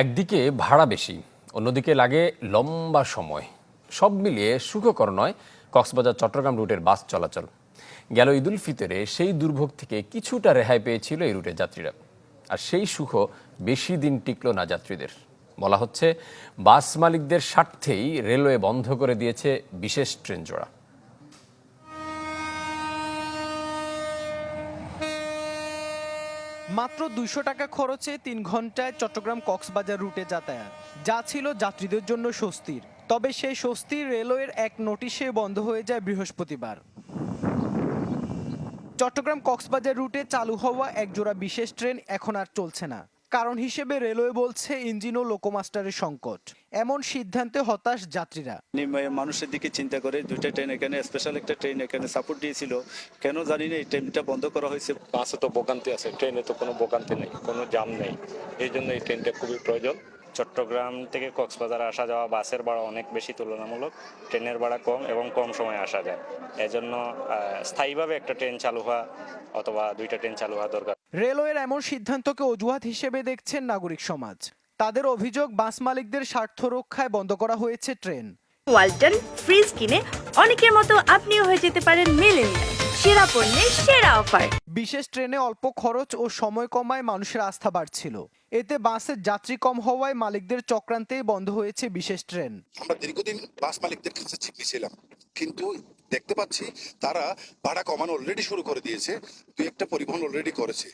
একদিকে ভাড়া বেশি, অন্যদিকে লাগে লম্বা সময়। সব মিলিয়ে সুখকর নয় কক্সবাজার চট্টগ্রাম রুটের বাস চলাচল। গেল ঈদুল ফিতরে সেই দুর্ভোগ থেকে কিছুটা রেহাই পেয়েছিল এই রুটের যাত্রীরা। আর সেই সুখ বেশি দিন টিকল না যাত্রীদের। বলা হচ্ছে, বাস মালিকদের স্বার্থেই রেলওয়ে বন্ধ করে দিয়েছে বিশেষ ট্রেন জোড়া মাত্র দুইশো টাকা খরচে তিন ঘন্টায় চট্টগ্রাম কক্সবাজার রুটে যাতায়াত। যা ছিল যাত্রীদের জন্য স্বস্তির। তবে সেই স্বস্তি রেলওয়ের এক নোটিশে বন্ধ হয়ে যায় বৃহস্পতিবার। চট্টগ্রাম কক্সবাজার রুটে চালু হওয়া একজোড়া বিশেষ ট্রেন এখন আর চলছে না। কারণ হিসেবে রেলওয়ে বলছে ইঞ্জিন ও লোকোমাস্টারের সংকট। এমন সিদ্ধান্তে হতাশ যাত্রীরা। নিম্ন মানুষের দিকে চিন্তা করে দুইটা ট্রেন এখানে স্পেশাল একটা ট্রেন এখানে সাপোর্ট দিয়েছিল। কেন জানি না এই ট্রেনটা বন্ধ করা হয়েছে। বাসে তো ভোগান্তি আছে ট্রেনে তো কোনো ভোগান্তি নেই কোনো জাম নেই। এই জন্য এই ট্রেনটা খুবই প্রয়োজন। চট্টগ্রাম থেকে কক্সবাজার আসা যাওয়া বাসের ভাড়া অনেক বেশি তুলনামূলক ট্রেনের ভাড়া কম এবং কম সময়ে আসা যায়। এজন্য স্থায়ীভাবে একটা ট্রেন চালু হওয়া অথবা দুইটা ট্রেন চালু হওয়া দরকার। রেলওয়ের এমন সিদ্ধান্তকে অজুহাত হিসেবে দেখছেন নাগরিক সমাজ। তাদের অভিযোগ বাস মালিকদের স্বার্থ রক্ষায় বন্ধ করা হয়েছে ট্রেন। ওয়ালটন ফ্রিজ কিনে অনেকের মতো আপনিও হয়ে যেতে পারেন মেলেনিয়া সেরা পণ্যের সেরা অফার। বিশেষ ট্রেনে অল্প খরচ ও সময় কমায় মানুষের আস্থা বাড়ছিল। এতে বাসের যাত্রী কম হওয়ায় মালিকদের চক্রান্তেই বন্ধ হয়েছে বিশেষ ট্রেন। আমরা দীর্ঘদিন বাস মালিকদের কাছে ছিলাম, কিন্তু দেখতে পাচ্ছি তারা ভাড়া কমানো অলরেডি শুরু করে দিয়েছে দুই একটা পরিবহন অলরেডি করেছে।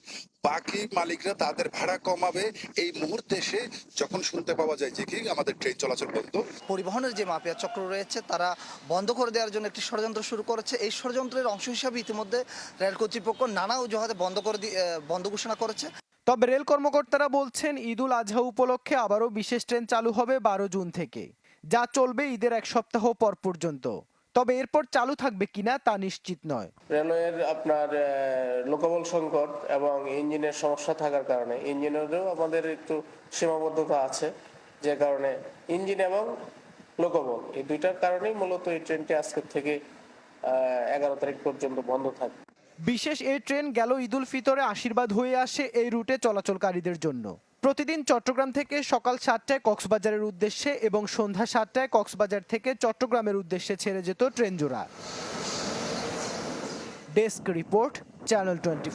বাকি মালিকরা তাদের ভাড়া কমাবে এই মুহূর্তে এসে যখন শুনতে পাওয়া যায় যে কি আমাদের ট্রেন চলাচল বন্ধ। পরিবহনের যে মাফিয়া চক্র রয়েছে তারা বন্ধ করে দেওয়ার জন্য একটি ষড়যন্ত্র শুরু করেছে। এই ষড়যন্ত্রের অংশ হিসাবে ইতিমধ্যে রেল কর্তৃপক্ষ নানা অজুহাতে বন্ধ করে দিয়ে বন্ধ ঘোষণা করেছে। তবে রেল কর্মকর্তারা বলছেন ঈদুল আজহা উপলক্ষে আবারও বিশেষ ট্রেন চালু হবে বারো জুন থেকে যা চলবে ঈদের এক সপ্তাহ পর পর্যন্ত। তবে এরপর চালু থাকবে কিনা তা নিশ্চিত নয়। রেলওয়ের আপনার লোকবল সংকট এবং ইঞ্জিনের সমস্যা থাকার কারণে ইঞ্জিনেরও আমাদের একটু সীমাবদ্ধতা আছে, যে কারণে ইঞ্জিন এবং লোকবল এই দুইটার কারণেই মূলত এই ট্রেনটি আজকের থেকে এগারো তারিখ পর্যন্ত বন্ধ থাকবে। বিশেষ এই ট্রেন গেল ঈদুল ফিতরে আশীর্বাদ হয়ে আসে এই রুটে চলাচলকারীদের জন্য। প্রতিদিন চট্টগ্রাম থেকে সকাল সাতটায় কক্সবাজারের উদ্দেশ্যে এবং সন্ধ্যা সাতটায় কক্সবাজার থেকে চট্টগ্রামের উদ্দেশ্যে ছেড়ে যেত ট্রেন জোড়া। Desk report, channel twenty